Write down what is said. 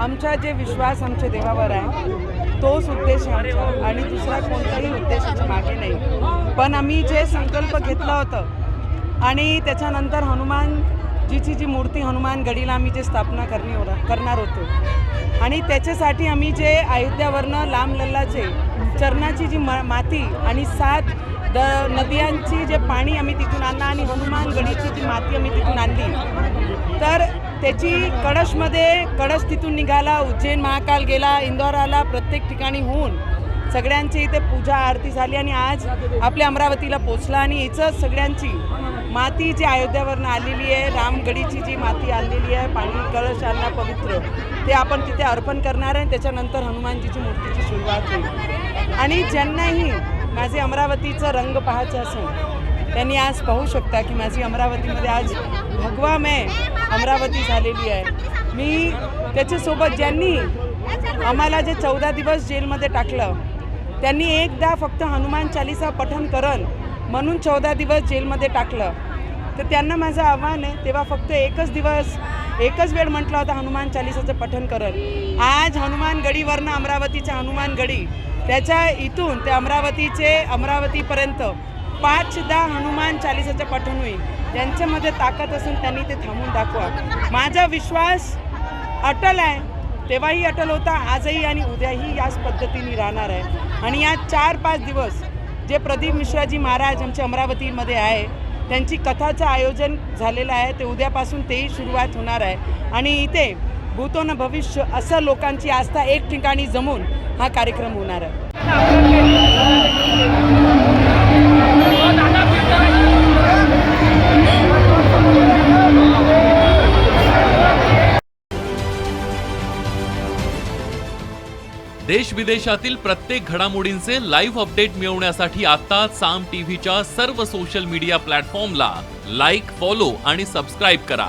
आमचा जे विश्वास आमच्या देवावर आहे तोच उद्देश आहे आमचा. आणि दुसरा कोणताही उद्देशाच्या मागे नाही. पण आम्ही जे संकल्प घेतला होतं आणि त्याच्यानंतर हनुमान जीची जी मूर्ती हनुमान गडीला आम्ही जे स्थापना करणे हो करणार होतो. आणि त्याच्यासाठी आम्ही जे अयोध्यावरनं लांब लल्लाचे चरणाची जी म माती आणि सात द नद्यांची जे पाणी आम्ही तिथून आणलं आणि हनुमानगडीची जी माती आम्ही तिथून आणली तर त्याची कळशमध्ये कळश तिथून निघाला उज्जैन महाकाल गेला इंदोर आला प्रत्येक ठिकाणी होऊन सगळ्यांची इथे पूजा आरती झाली आणि आज आपल्या अमरावतीला पोचला आणि हिचं सगळ्यांची माती जी अयोध्यावरनं आलेली आहे रामगडीची जी माती आणलेली आहे पाणी कळश आणला पवित्र ते आपण तिथे अर्पण करणार आहे त्याच्यानंतर हनुमानजीची मूर्तीची सुरुवात होईल. आणि ज्यांनाही माझे अमरावतीचं रंग पाहायचं असेल त्यांनी आज पाहू शकता की माझी अमरावतीमध्ये आज भगवा भगवामय अमरावती झालेली आहे. मी त्याच्यासोबत ज्यांनी आम्हाला जे चौदा दिवस जेलमध्ये टाकलं त्यांनी एकदा फक्त हनुमान चालिसा पठन करण म्हणून चौदा दिवस जेलमध्ये टाकलं. तर त्यांना माझं आव्हान आहे तेव्हा फक्त एकच दिवस एकच वेळ म्हटलं होता हनुमान चालिसाचं पठन करल आज हनुमान गडीवरनं अमरावतीच्या हनुमान गडी त्याच्या इथून ते अमरावतीचे अमरावतीपर्यंत पाचदा हनुमान चालिसाचं पठण होईल त्यांच्यामध्ये ताकद असून त्यांनी ते थांबून दाखवा. माझा विश्वास अटल आहे. तेव्हाही अटल होता आजही आणि उद्याही याच पद्धतीने राहणार आहे. आणि या चार पाच दिवस जे प्रदीप मिश्राजी महाराज आमच्या अमरावतीमध्ये आहे त्यांची कथाचं आयोजन झालेलं आहे ते उद्यापासून तेही सुरुवात होणार आहे. आणि इथे भूतो न भविष्य असं लोकांची आस्था एक ठिकाणी जमून हा कार्यक्रम होणार आहे. देश विदेशातील प्रत्येक घडामोडींचे लाईव्ह अपडेट मिळवण्यासाठी आता साम टीव्हीच्या सर्व सोशल मीडिया प्लॅटफॉर्मला लाईक फॉलो आणि सबस्क्राईब करा.